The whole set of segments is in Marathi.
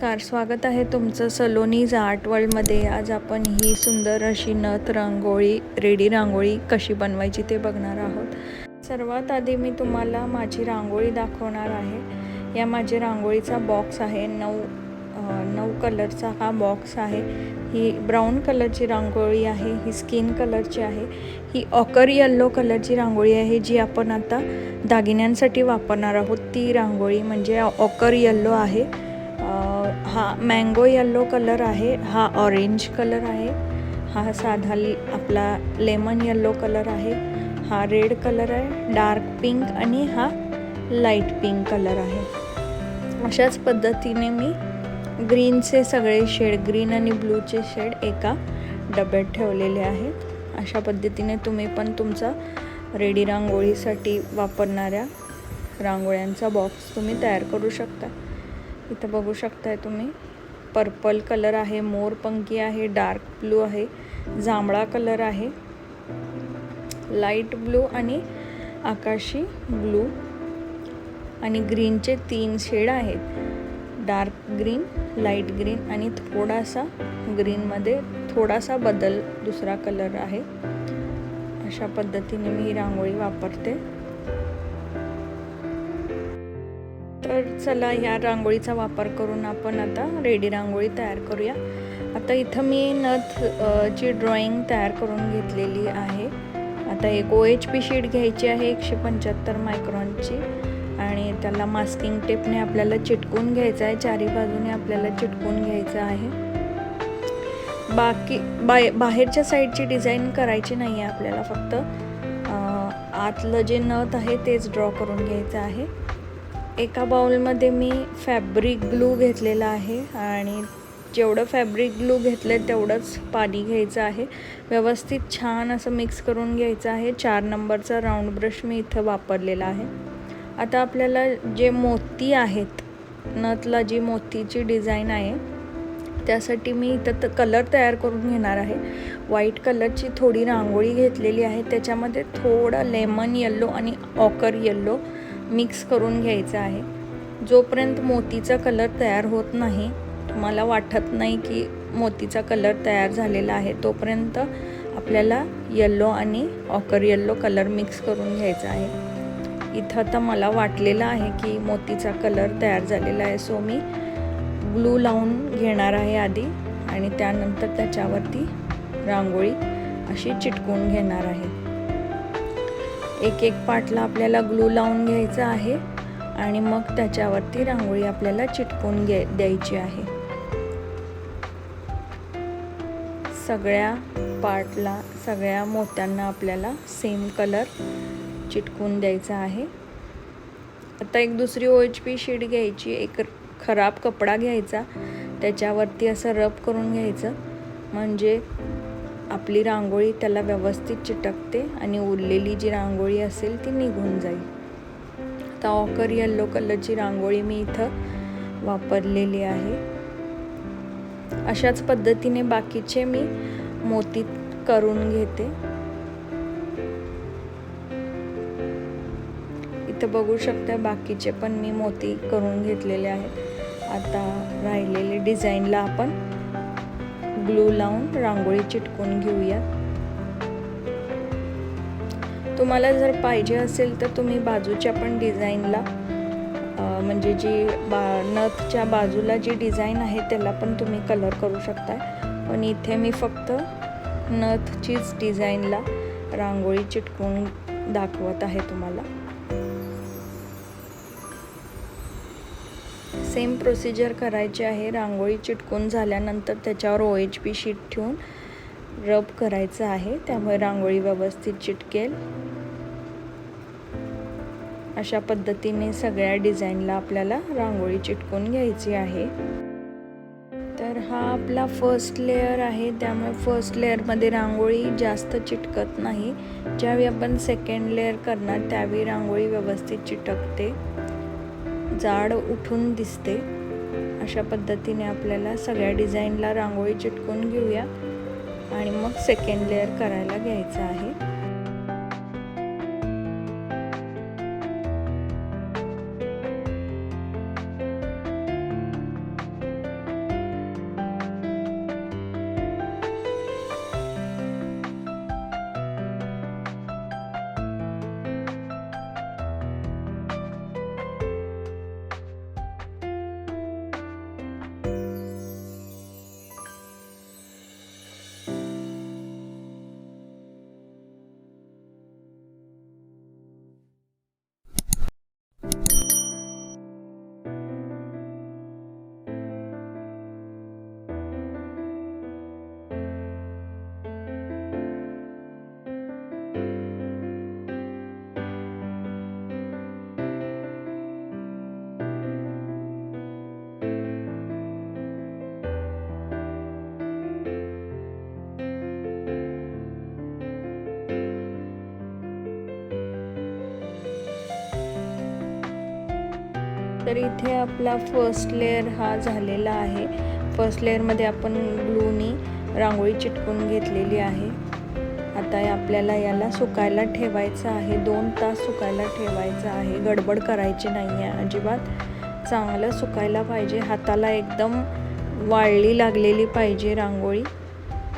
नमस्कार स्वागत आहे तुमचं सलोनीज आर्ट वर्ल्डमध्ये. आज आपण ही सुंदर अशी नथ रांगोळी रेडी रांगोळी कशी बनवायची ते बघणार आहोत. सर्वात आधी मी तुम्हाला माझी रांगोळी दाखवणार आहे. या माझ्या रांगोळीचा बॉक्स आहे नऊ नऊ कलरचा हा बॉक्स आहे. ही ब्राऊन कलरची रांगोळी आहे ही स्किन कलरची आहे. ही ऑकर यल्लो कलरची रांगोळी आहे जी आपण आता दागिन्यांसाठी वापरणार आहोत. ती रांगोळी म्हणजे ऑकर यल्लो आहे. हा मँगो यल्लो कलर आहे हा ऑरेंज कलर आहे हा साधा आपला लेमन यल्लो कलर आहे हा रेड कलर आहे डार्क पिंक आणि हा लाइट पिंक कलर आहे. अशाच पद्धतीने मी ग्रीनचे सगळे शेड ग्रीन आणि ब्लूचे शेड एका डब्यात ठेवलेले आहेत. अशा पद्धतीने तुम्ही पण तुमचा रेडी रांगोळीसाठी वापरणाऱ्या रांगोळ्यांचा बॉक्स तुम्ही तयार करू शकता. इथं बघू शकताय तुम्ही. पर्पल कलर आहे मोरपंखी आहे डार्क ब्लू आहे जांभळा कलर आहे. लाइट ब्लू आणि आकाशी ब्लू आणि ग्रीनचे तीन शेड आहेत. डार्क ग्रीन लाइट ग्रीन आणि थोडासा ग्रीनमध्ये थोडासा बदल दुसरा कलर आहे. अशा पद्धतीने मी ही रांगोळी वापरते. तर चला ह्या रांगोळीचा वापर करून आपण आता रेडी रांगोळी तयार करूया. आता इथं मी नथ ची ड्रॉइंग तयार करून घेतलेली आहे. आता एक ओ एच पी शीट घ्यायची आहे एकशे पंच्याहत्तर मायक्रॉनची आणि त्याला मास्किंग टेपने आपल्याला चिटकून घ्यायचं आहे. चारी बाजूने आपल्याला चिटकून घ्यायचं आहे. बाकी बाय बाहेरच्या साईडची डिझाईन करायची नाही आहे आपल्याला फक्त. आतलं जे नथ आहे तेच ड्रॉ करून घ्यायचं आहे. एका बाउलमध्ये मी फॅब्रिक ग्लू घेतलेला आहे आणि जेवढं फॅब्रिक ग्लू घेतलं आहे तेवढंच पाणी घ्यायचं आहे. व्यवस्थित छान असं मिक्स करून घ्यायचं आहे. चार नंबरचा राऊंड ब्रश मी इथं वापरलेला आहे. आता आपल्याला जे मोती आहेत नथला जी मोतीची डिझाईन आहे त्यासाठी मी इथं त कलर तयार करून घेणार आहे. व्हाईट कलरची थोडी रांगोळी घेतलेली आहे. त्याच्यामध्ये थोडं लेमन येल्लो आणि ऑकर येल्लो मिक्स करून घ्यायचं आहे. जोपर्यंत मोतीचा कलर तयार होत नाही तुम्हाला वाटत नाही की मोतीचा कलर तयार झालेला आहे तोपर्यंत आपल्याला येल्लो आणि ऑकर येल्लो कलर मिक्स करून घ्यायचा आहे. इथं आता मला वाटलेलं आहे की मोतीचा कलर तयार झालेला आहे सो मी ग्लू लावून घेणार आहे आधी आणि त्यानंतर त्याच्यावरती रांगोळी अशी चिटकून घेणार आहे. एक एक पाटला आपल्याला ग्लू लावून घ्यायचं आहे आणि मग त्याच्यावरती रांगोळी आपल्याला चिटकून घे द्यायची आहे. सगळ्या पार्टला सगळ्या मोत्यांना आपल्याला सेम कलर चिटकून द्यायचा आहे. आता एक दुसरी ओ एच पी शीट घ्यायची एक खराब कपडा घ्यायचा त्याच्यावरती असं रब करून घ्यायचं. म्हणजे आपली रांगोळी त्याला व्यवस्थित चिटकते आणि उरलेली जी रांगोळी असेल ती निघून जाईल. आता ऑकर येल्लो कलरची रांगोळी मी इथं वापरलेली आहे. अशाच पद्धतीने बाकीचे मी मोती करून घेते. इथं बघू शकता बाकीचे पण मी मोती करून घेतलेले आहेत. आता राहिलेले डिझाईनला आपण ग्लू लावून रांगोळी चिटकून घेऊया तुम्हाला जर पाहिजे असेल तर तुम्ही बाजूच्या पण डिझाईनला म्हणजे जी बा नथच्या बाजूला जी डिझाईन आहे त्याला पण तुम्ही कलर करू शकताय. पण इथे मी फक्त नथचीच डिझाईनला रांगोळी चिटकून दाखवत आहे तुम्हाला. सेम प्रोसिजर करायची आहे. रांगोळी चिटकून झाल्यानंतर त्याच्यावर ओ एच पी शीट ठेवून रब करायचं आहे. त्यामुळे रांगोळी व्यवस्थित चिटकेल. अशा पद्धतीने सगळ्या डिझाईनला आपल्याला रांगोळी चिटकून घ्यायची आहे. तर हा आपला फर्स्ट लेअर आहे. त्यामुळे फर्स्ट लेअरमध्ये रांगोळी जास्त चिटकत नाही. ज्यावेळी आपण सेकंड लेअर करणार त्यावेळी रांगोळी व्यवस्थित चिटकते. जाड उठून दिसते. अशा पद्धतीने आपल्याला सगळ्या डिझाईनला रांगोळी चिटकून घेऊया आणि मग सेकंड लेअर करायला घ्यायचं आहे. तर इथे आपला फर्स्ट लेअर हा झालेला आहे. फर्स्ट लेअरमध्ये आपण ग्लूनी रांगोळी चिटकून घेतलेली आहे. आता आपल्याला याला सुकायला ठेवायचं आहे. दोन तास सुकायला ठेवायचं आहे. गडबड करायची नाही आहे अजिबात चांगलं सुकायला पाहिजे. हाताला एकदम वाळली लागलेली पाहिजे रांगोळी.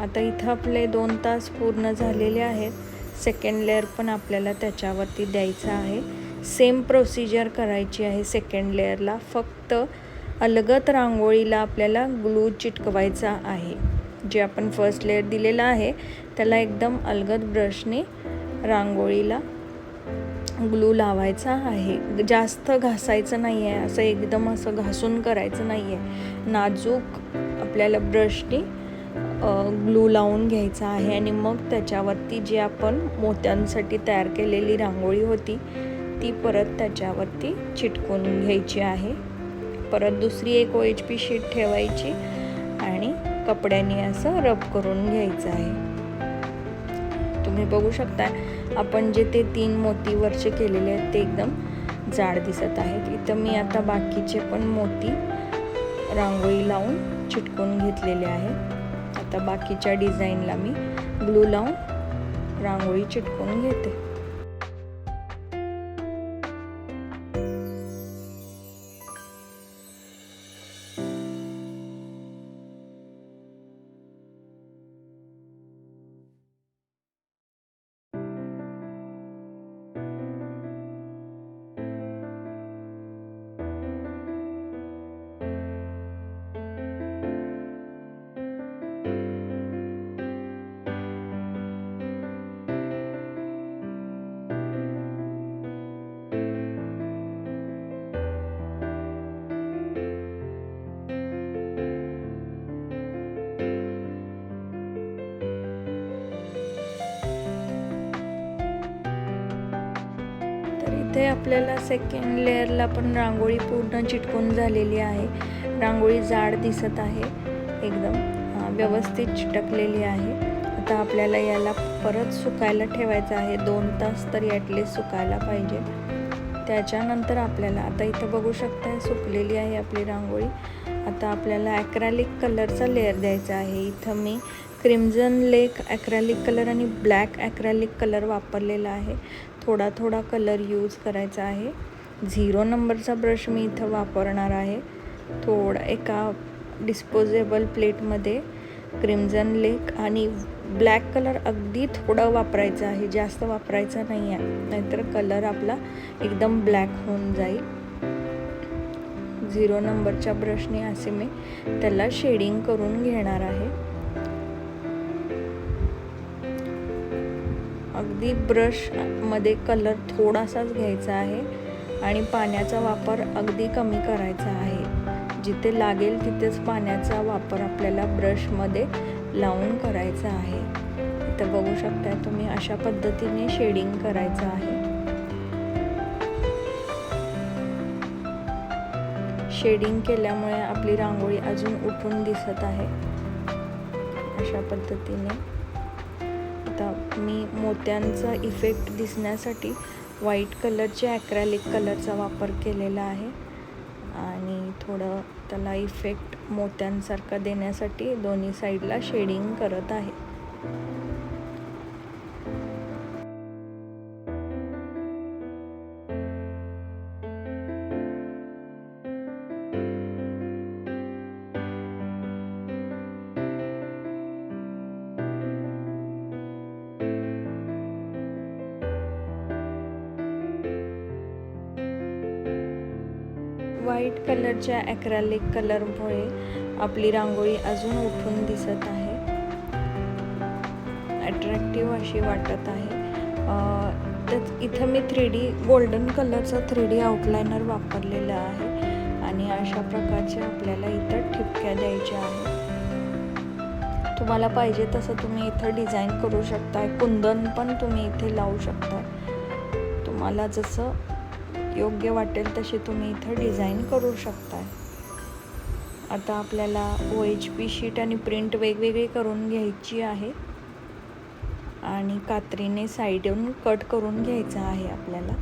आता इथं आपले दोन तास पूर्ण झालेले आहेत. सेकंड लेअर पण आपल्याला त्याच्यावरती द्यायचं आहे. सेम प्रोसिजर करायची आहे सेकंड लेअरला फक्त अलगत रांगोळीला आपल्याला ग्लू चिटकवायचा आहे. जे आपण फर्स्ट लेअर दिलेला आहे त्याला एकदम अलगद ब्रशने रांगोळीला ग्लू लावायचा आहे. जास्त घासायचं नाही आहे असं एकदम असं घासून करायचं नाही आहे नाजूक आपल्याला ब्रशने ग्लू लावून घ्यायचा आहे. आणि मग त्याच्यावरती जी आपण मोत्यांसाठी तयार केलेली रांगोळी होती ती परत त्याच्यावरती चिटकून घ्यायची आहे. परत दुसरी एक ओ एच पी शीट ठेवायची आणि कपड्याने असं रब करून घ्यायचं आहे. तुम्ही बघू शकता आपण जे ते तीन मोती वरचे केलेले आहेत ते एकदम जाड दिसत आहेत. इथं मी आता बाकीचे पण मोती रांगोळी लावून चिटकून घेतलेले आहेत आता बाकीच्या डिझाईनला मी ग्लू लावून रांगोळी चिटकून घेते. इथे आपल्याला सेकंड लेअरला पण रांगोळी पूर्ण चिटकून झालेली आहे. रांगोळी जाड दिसत आहे. एकदम व्यवस्थित चिटकलेली आहे. आता आपल्याला याला परत सुकायला ठेवायचं आहे. दोन तास तरी ॲटलीस्ट सुकायला पाहिजे. त्याच्यानंतर आपल्याला आता इथं बघू शकता सुकलेली आहे आपली रांगोळी. आता आपल्याला ॲक्रॅलिक कलरचा लेअर द्यायचा आहे. इथं मी क्रिम्झन लेक ॲक्रॅलिक कलर आणि ब्लॅक ॲक्रॅलिक कलर वापरलेला आहे. थोडा थोडा कलर यूज करायचा आहे. झिरो नंबरचा ब्रश मी इथं वापरणार आहे. थोडा एका डिस्पोजेबल प्लेटमध्ये क्रिम्झन लेक आणि ब्लॅक कलर अगदी थोडं वापरायचं आहे. जास्त वापरायचं नाही आहे नाहीतर कलर आपला एकदम ब्लॅक होऊन जाईल. झिरो नंबरच्या ब्रशने असे मी त्याला शेडिंग करून घेणार आहे. अगदी ब्रशमध्ये कलर थोडासाच घ्यायचा आहे आणि पाण्याचा वापर अगदी कमी करायचा आहे. जिथे लागेल तिथेच पाण्याचा वापर आपल्याला ब्रशमध्ये लावून करायचा आहे. इथं बघू शकता तुम्ही अशा पद्धतीने शेडिंग करायचं आहे. शेडिंग केल्यामुळे आपली रांगोळी अजून उठून दिसत आहे. अशा पद्धतीने. मी मोत्यांचा इफेक्ट दिसण्यासाठी व्हाईट कलरचे ॲक्रॅलिक कलरचा वापर केलेला आहे. आणि थोडं त्याला इफेक्ट मोत्यांसारखा देण्यासाठी दोन्ही साईडला शेडिंग करत आहे. व्हाईट कलरच्या ॲक्रॅलिक कलरमुळे आपली रांगोळी अजून उठून दिसत आहे. अट्रॅक्टिव्ह अशी वाटत आहे. तर इथं मी थ्री डी गोल्डन कलरचा थ्री डी आउटलायनर वापरलेला आहे आणि अशा प्रकारच्या आपल्याला इथं ठिपक्या द्यायच्या आहेत. तुम्हाला पाहिजे तसं तुम्ही इथं डिझाईन करू शकताय. कुंदन पण तुम्ही इथे लावू शकता. तुम्हाला जसं योग्य वाटेल तशी तुम्ही इथं डिझाईन करू शकताय. आता आपल्याला ओ एच पी शीट आणि प्रिंट वेगवेगळी करून घ्यायची आहे. आणि कात्रीने साईडून कट करून घ्यायचं आहे आपल्याला.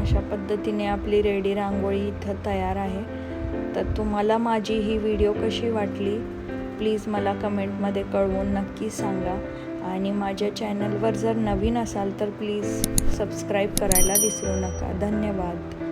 अशा पद्धतीने आपली रेडी रांगोळी इथं तयार आहे. तर तुम्हाला माझी ही व्हिडिओ कशी वाटली प्लीज मला कमेंटमध्ये कळवून नक्की सांगा. आणि माझ्या चॅनलवर जर नवीन असाल तर प्लीज सबस्क्राईब करायला विसरू नका. धन्यवाद.